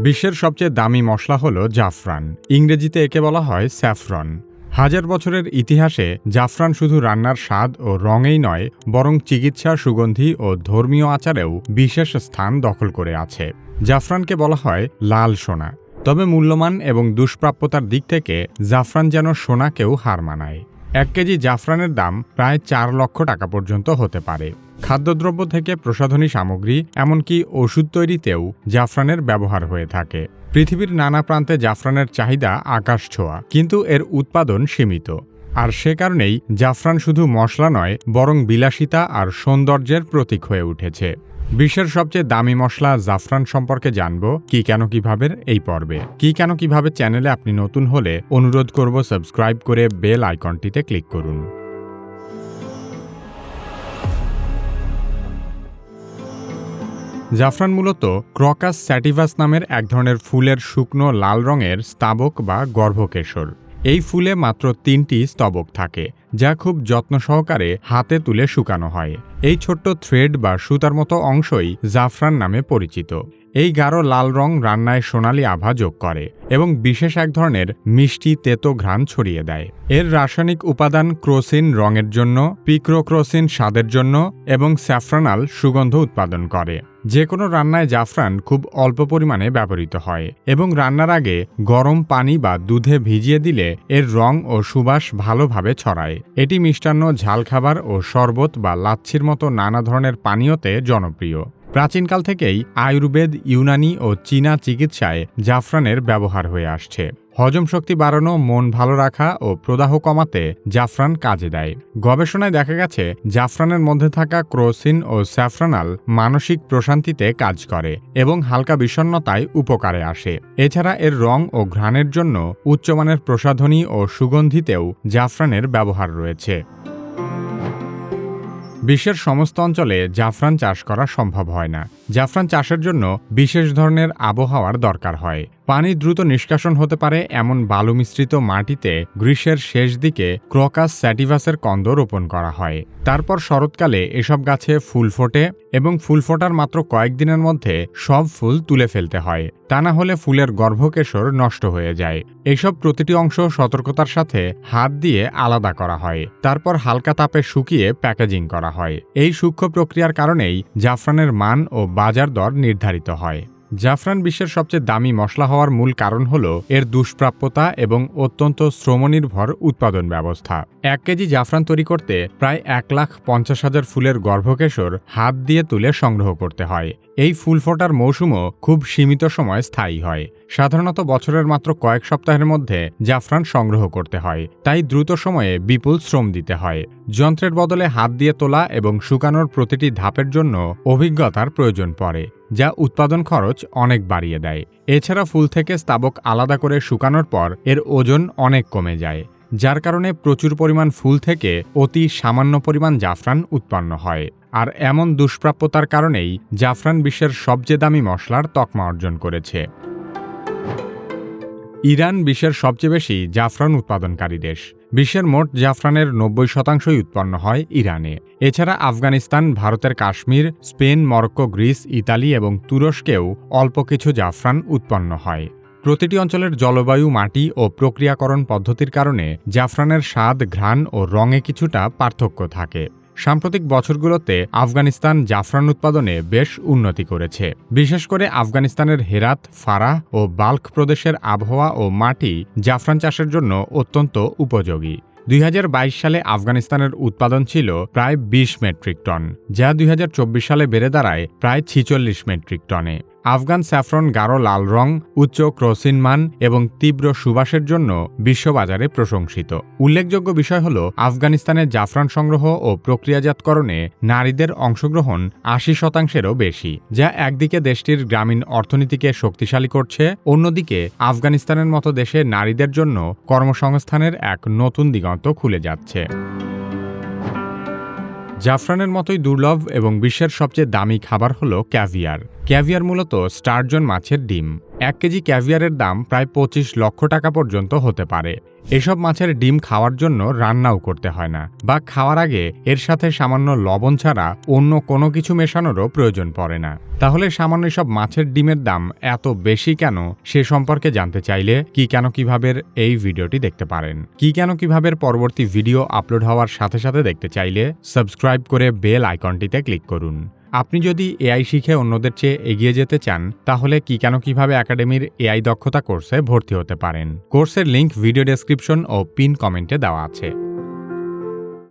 বিশ্বের সবচেয়ে দামি মশলা হল জাফরান। ইংরেজিতে একে বলা হয় স্যাফরন। হাজার বছরের ইতিহাসে জাফরান শুধু রান্নার স্বাদ ও রঙেই নয়, বরং চিকিৎসা, সুগন্ধি ও ধর্মীয় আচারেও বিশেষ স্থান দখল করে আছে। জাফরানকে বলা হয় লাল সোনা। তবে মূল্যমান এবং দুষ্প্রাপ্যতার দিক থেকে জাফরান যেন সোনাকেও হার মানায়। এক কেজি জাফরানের দাম প্রায় চার লক্ষ টাকা পর্যন্ত হতে পারে। খাদ্যদ্রব্য থেকে প্রসাধনী সামগ্রী, এমনকি ওষুধ তৈরিতেও জাফরানের ব্যবহার হয়ে থাকে। পৃথিবীর নানা প্রান্তে জাফরানের চাহিদা আকাশ ছোঁয়া, কিন্তু এর উৎপাদন সীমিত। আর সে কারণেই জাফরান শুধু মশলা নয়, বরং বিলাসিতা আর সৌন্দর্যের প্রতীক হয়ে উঠেছে। বিশ্বের সবচেয়ে দামি মশলা জাফরান সম্পর্কে জানব কি কেন কীভাবে এই পর্বে। কি কেন কীভাবে চ্যানেলে আপনি নতুন হলে অনুরোধ করব সাবস্ক্রাইব করে বেল আইকনটিতে ক্লিক করুন। জাফরান মূলত ক্রকাস স্যাটিভাস নামের এক ধরনের ফুলের শুকনো লাল রঙের স্তাবক বা গর্ভকেশর। এই ফুলে মাত্র তিনটি স্তবক থাকে, যা খুব যত্ন সহকারে হাতে তুলে শুকানো হয়। এই ছোট্ট থ্রেড বা সুতার মতো অংশই জাফরান নামে পরিচিত। এই গাঢ় লাল রং রান্নায় সোনালি আভা যোগ করে এবং বিশেষ এক ধরনের মিষ্টি তেতো ঘ্রাণ ছড়িয়ে দেয়। এর রাসায়নিক উপাদান ক্রোসিন রঙের জন্য, পিক্রোক্রোসিন স্বাদের জন্য এবং স্যাফ্রানাল সুগন্ধ উৎপাদন করে। যে কোনো রান্নায় জাফরান খুব অল্প পরিমাণে ব্যবহৃত হয় এবং রান্নার আগে গরম পানি বা দুধে ভিজিয়ে দিলে এর রং ও সুবাস ভালোভাবে ছড়ায়। এটি মিষ্টান্ন ঝাল খাবার ও শরবত বা লাচ্ছির মতো নানা ধরনের পানীয়তে জনপ্রিয়। প্রাচীনকাল থেকেই আয়ুর্বেদ, ইউনানি ও চীনা চিকিৎসায় জাফরানের ব্যবহার হয়ে আসছে। হজম শক্তি বাড়ানো, মন ভালো রাখা ও প্রদাহ কমাতে জাফরান কাজে দেয়। গবেষণায় দেখা গেছে, জাফরানের মধ্যে থাকা ক্রোসিন ও স্যাফরানাল মানসিক প্রশান্তিতে কাজ করে এবং হালকা বিষণ্ণতায় উপকারে আসে। এছাড়া এর রং ও ঘ্রাণের জন্য উচ্চমানের প্রসাধনী ও সুগন্ধিতেও জাফরানের ব্যবহার রয়েছে। বিশ্বের সমস্ত অঞ্চলে জাফরান চাষ করা সম্ভব হয় না। জাফরান চাষের জন্য বিশেষ ধরনের আবহাওয়ার দরকার হয়। পানি দ্রুত নিষ্কাশন হতে পারে এমন বালু মিশ্রিত মাটিতে গ্রীষ্মের শেষ দিকে ক্রকাস স্যাটিভাসের কন্দ রোপণ করা হয়। তারপর শরৎকালে এসব গাছে ফুল ফোটে এবং ফুল ফোটার মাত্র কয়েকদিনের মধ্যে সব ফুল তুলে ফেলতে হয়। তা না হলে ফুলের গর্ভকেশর নষ্ট হয়ে যায়। এইসব প্রতিটি অংশ সতর্কতার সাথে হাত দিয়ে আলাদা করা হয়। তারপর হালকা তাপে শুকিয়ে প্যাকেজিং করা হয়। এই সূক্ষ্ম প্রক্রিয়ার কারণেই জাফরানের মান ও বাজার দর নির্ধারিত হয়। জাফরান বিশ্বের সবচেয়ে দামি মশলা হওয়ার মূল কারণ হল এর দুষ্প্রাপ্যতা এবং অত্যন্ত শ্রমনির্ভর উৎপাদন ব্যবস্থা। এক কেজি জাফরান তৈরি করতে প্রায় এক লাখ পঞ্চাশ হাজার ফুলের গর্ভকেশর হাত দিয়ে তুলে সংগ্রহ করতে হয়। এই ফুল ফোটার মৌসুমও খুব সীমিত সময় স্থায়ী হয়। সাধারণত বছরের মাত্র কয়েক সপ্তাহের মধ্যে জাফরান সংগ্রহ করতে হয়, তাই দ্রুত সময়ে বিপুল শ্রম দিতে হয়। যন্ত্রের বদলে হাত দিয়ে তোলা এবং শুকানোর প্রতিটি ধাপের জন্য অভিজ্ঞতার প্রয়োজন পড়ে, যা উৎপাদন খরচ অনেক বাড়িয়ে দেয়। এছাড়া ফুল থেকে স্তাবক আলাদা করে শুকানোর পর এর ওজন অনেক কমে যায়, যার কারণে প্রচুর পরিমাণ ফুল থেকে অতি সামান্য পরিমাণ জাফরান উৎপন্ন হয়। আর এমন দুষ্প্রাপ্যতার কারণেই জাফরান বিশ্বের সবচেয়ে দামি মশলার তকমা অর্জন করেছে। ইরান বিশ্বের সবচেয়ে বেশি জাফরান উৎপাদনকারী দেশ। বিশ্বের মোট জাফরানের নব্বই শতাংশই উৎপন্ন হয় ইরানে। এছাড়া আফগানিস্তান, ভারতের Kashmir, Spain, Morocco, Greece, Italy এবং তুরস্কেও অল্প কিছু জাফরান উৎপন্ন হয়। প্রতিটি অঞ্চলের জলবায়ু, মাটি ও প্রক্রিয়াকরণ পদ্ধতির কারণে জাফরানের স্বাদ, ঘ্রাণ ও রঙে কিছুটা পার্থক্য থাকে। সাম্প্রতিক বছরগুলোতে আফগানিস্তান জাফরান উৎপাদনে বেশ উন্নতি করেছে। বিশেষ করে আফগানিস্তানের হেরাত, ফারাহ ও বাল্ক প্রদেশের আবহাওয়া ও মাটি জাফরান চাষের জন্য অত্যন্ত উপযোগী। দুই হাজার বাইশ সালে আফগানিস্তানের উৎপাদন ছিল প্রায় ২০ মেট্রিক টন, যা দুই হাজার চব্বিশ সালে বেড়ে দাঁড়ায় প্রায় ছিচল্লিশ মেট্রিক টনে। আফগান স্যাফরন গাঢ় লাল রং, উচ্চ ক্রোসিন মান এবং তীব্র সুবাসের জন্য বিশ্ববাজারে প্রশংসিত। উল্লেখযোগ্য বিষয় হল আফগানিস্তানের জাফরান সংগ্রহ ও প্রক্রিয়াজাতকরণে নারীদের অংশগ্রহণ আশি শতাংশেরও বেশি, যা একদিকে দেশটির গ্রামীণ অর্থনীতিকে শক্তিশালী করছে, অন্যদিকে আফগানিস্তানের মতো দেশে নারীদের জন্য কর্মসংস্থানের এক নতুন দিগন্ত খুলে যাচ্ছে। জাফরানের মতোই দুর্লভ এবং বিশ্বের সবচেয়ে দামি খাবার হল ক্যাভিয়ার। ক্যাভিয়ার মূলত স্টারজন মাছের ডিম। এক কেজি ক্যাভিয়ারের দাম প্রায় পঁচিশ লক্ষ টাকা পর্যন্ত হতে পারে। এসব মাছের ডিম খাওয়ার জন্য রান্নাও করতে হয় না বা খাওয়ার আগে এর সাথে সামান্য লবণ ছাড়া অন্য কোনো কিছু মেশানোরও প্রয়োজন পড়ে না। তাহলে সামান্য সব মাছের ডিমের দাম এত বেশি কেন সে সম্পর্কে জানতে চাইলে কি কেন কীভাবে এই ভিডিওটি দেখতে পারেন। কি কেন কীভাবে পরবর্তী ভিডিও আপলোড হওয়ার সাথে সাথে দেখতে চাইলে সাবস্ক্রাইব করে বেল আইকনটিতে ক্লিক করুন। আপনি যদি এআই শিখে অন্যদের চেয়ে এগিয়ে যেতে চান, তাহলে কি কেন কীভাবে একাডেমির এআই দক্ষতা কোর্সে ভর্তি হতে পারেন? কোর্সের লিংক ভিডিও ডেসক্রিপশন ও পিন কমেন্টে দেওয়া আছে।